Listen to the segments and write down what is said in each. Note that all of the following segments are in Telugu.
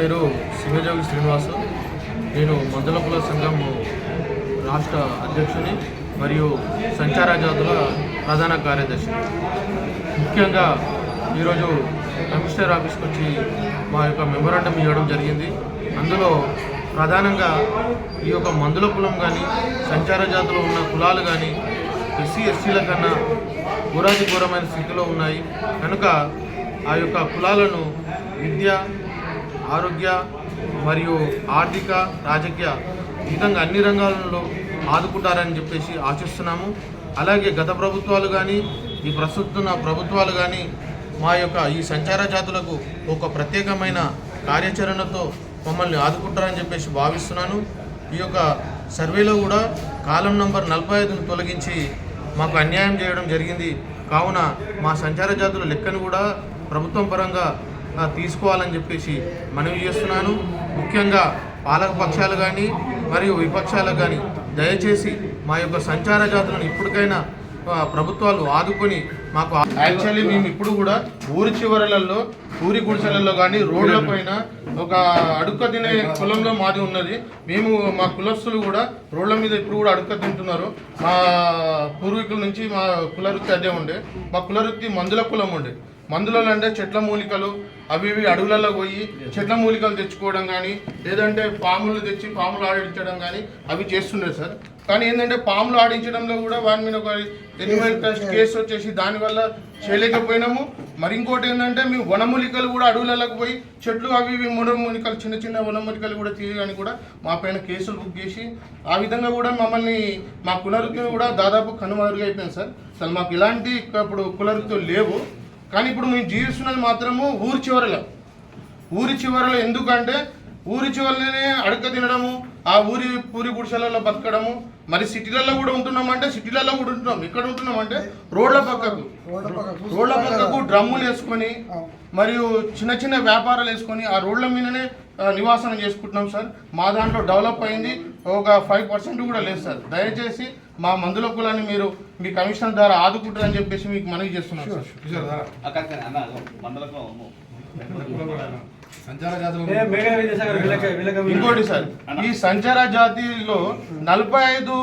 పేరు సింగజోగి శ్రీనివాసు. నేను మందులపుల సంఘం రాష్ట్ర అధ్యక్షుని మరియు సంచార జాతుల ప్రధాన కార్యదర్శి. ముఖ్యంగా ఈరోజు కమిషనర్ ఆఫీస్కి వచ్చి మా యొక్క మెమోరాండం ఇవ్వడం జరిగింది. అందులో ప్రధానంగా ఈ యొక్క మందుల కులం కానీ సంచార జాతులు ఉన్న కులాలు కానీ ఎస్సీ ఎస్సీల కన్నా ఘోరాతి ఘోరమైన స్థితిలో ఉన్నాయి. కనుక ఆ యొక్క కులాలను విద్య ఆరోగ్య మరియు ఆర్థిక రాజకీయ విధంగా అన్ని రంగాలలో ఆదుకుంటారని చెప్పేసి ఆశిస్తున్నాము. అలాగే గత ప్రభుత్వాలు కానీ ఈ ప్రస్తుత ప్రభుత్వాలు కానీ మా యొక్క ఈ సంచార జాతులకు ఒక ప్రత్యేకమైన కార్యాచరణతో మమ్మల్ని ఆదుకుంటారని చెప్పేసి భావిస్తున్నాను. ఈ యొక్క సర్వేలో కూడా కాలం నంబర్ నలభై ఐదును తొలగించి మాకు అన్యాయం చేయడం జరిగింది. కావున మా సంచార జాతుల లెక్కను కూడా ప్రభుత్వం పరంగా తీసుకోవాలని చెప్పేసి మనవి చేస్తున్నాను. ముఖ్యంగా పాలక పక్షాలు కానీ మరియు విపక్షాలకు కానీ దయచేసి మా యొక్క సంచార జాతులను ఇప్పటికైనా ప్రభుత్వాలు ఆదుకొని మాకు యాక్చువల్లీ మేము ఇప్పుడు కూడా ఊరి చివరలలో ఊరి గుడిసెలలో కానీ రోడ్ల పైన ఒక అడుక్క తినే కులంలో మాది ఉన్నది. మేము మా కులస్తులు కూడా రోడ్ల మీద ఇప్పుడు కూడా అడుక్క తింటున్నారు. మా పూర్వీకుల నుంచి మా కులవృత్తి అదే ఉండే. మా కులవృత్తి మందుల కులం ఉండే. మందులలో అంటే చెట్ల మూలికలు అవి ఇవి అడవులలో పోయి చెట్ల మూలికలు తెచ్చుకోవడం కానీ లేదంటే పాములు తెచ్చి పాములు ఆడించడం కానీ అవి చేస్తుండే సార్. కానీ ఏంటంటే పాములు ఆడించడంలో కూడా వారి మీద ఒక ఎనిమల్ టెస్ట్ కేసు వచ్చేసి దానివల్ల చేయలేకపోయినాము. మరి ఇంకోటి ఏంటంటే మీ వనమూలికలు కూడా అడవులకు పోయి చెట్లు అవి ఇవి వనమూలికలు చిన్న చిన్న వనమూలికలు కూడా తీయగాని కూడా మా పైన కేసులు బుక్ చేసి ఆ విధంగా కూడా మమ్మల్ని మా కులవృత్తిని కూడా దాదాపు కనుమరుగైపోయింది అయిపోయింది సార్. అసలు మాకు ఇలాంటి ఇప్పుడు కులవృత్తులు లేవు. కానీ ఇప్పుడు మేము జీవిస్తున్నది మాత్రము ఊరి చివరలో. ఊరి చివరలో ఎందుకంటే ఊరి చివరలోనే అడక తినడము ఆ ఊరి పూరి గుడిసెలలో బతకడము మరి సిటీలలో కూడా ఉంటున్నామంటే సిటీలలో కూడా ఉంటున్నాం ఎక్కడ ఉంటున్నామంటే రోడ్ల పక్కకు రోడ్ల పక్కకు డ్రమ్ములు వేసుకొని మరియు చిన్న చిన్న వ్యాపారాలు వేసుకొని ఆ రోడ్ల మీదనే నివాసనం చేసుకుంటున్నాం సార్. మా దాంట్లో డెవలప్ అయింది ఒక ఫైవ్ పర్సెంట్ కూడా లేదు సార్. దయచేసి మా మందుల కులాన్ని మీరు మీ కమిషనర్ ద్వారా ఆదుకుంటారని చెప్పేసి మీకు మనవి చేస్తున్నాం సార్. అక్కడ ఇంకోటి సార్ ఈ సంచార జాతిలో నలభై ఐదు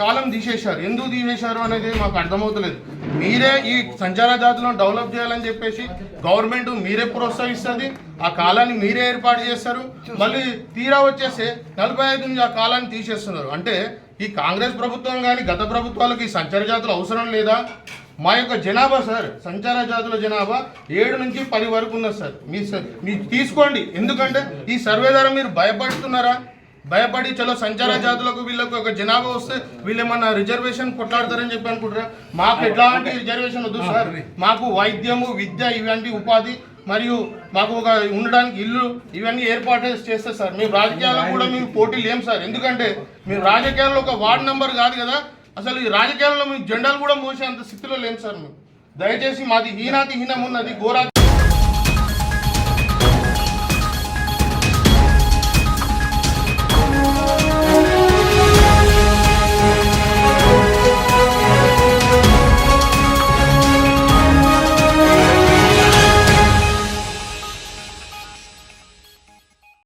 కాలం తీసేశారు. ఎందుకు తీసేశారు అనేది మాకు అర్థమవుతలేదు. మీరే ఈ సంచార జాతులను డెవలప్ చేయాలని చెప్పేసి గవర్నమెంట్ మీరే ప్రోత్సహిస్తుంది. ఆ కాలాన్ని మీరే ఏర్పాటు చేస్తారు. మళ్ళీ తీరా వచ్చేసి నలభై ఐదు నుంచి ఆ కాలాన్ని తీసేస్తున్నారు. అంటే ఈ కాంగ్రెస్ ప్రభుత్వం కానీ గత ప్రభుత్వాలకు ఈ సంచార జాతులు అవసరం లేదా? మా యొక్క జనాభా సార్ సంచార జాతుల జనాభా ఏడు నుంచి పది వరకు ఉన్నది సార్. మీ మీరు తీసుకోండి. ఎందుకంటే ఈ సర్వే ద్వారా మీరు భయపడుతున్నారా? భయపడి చలో సంచార జాతులకు వీళ్ళకు ఒక జనాభా వస్తే వీళ్ళు ఏమన్నా రిజర్వేషన్ కొట్లాడతారని చెప్పి అనుకుంటారా? మాకు ఎట్లాంటి రిజర్వేషన్ వద్దు సార్. మాకు వైద్యము విద్య ఇలాంటి ఉపాధి మరియు మాకు ఒక ఉండడానికి ఇల్లు ఇవన్నీ ఏర్పాటు చేస్తే సార్. మేము రాజకీయాల్లో కూడా మేము పోటీ లేం సార్. ఎందుకంటే మేము రాజకీయాల్లో ఒక వార్డ్ నంబర్ కాదు కదా. అసలు ఈ రాజకీయాల్లో మేము జెండాలు కూడా మోసే అంత స్థితిలో లేము సార్ మేము దయచేసి మాది హీనాతి హీనం ఉన్నది ఘోరా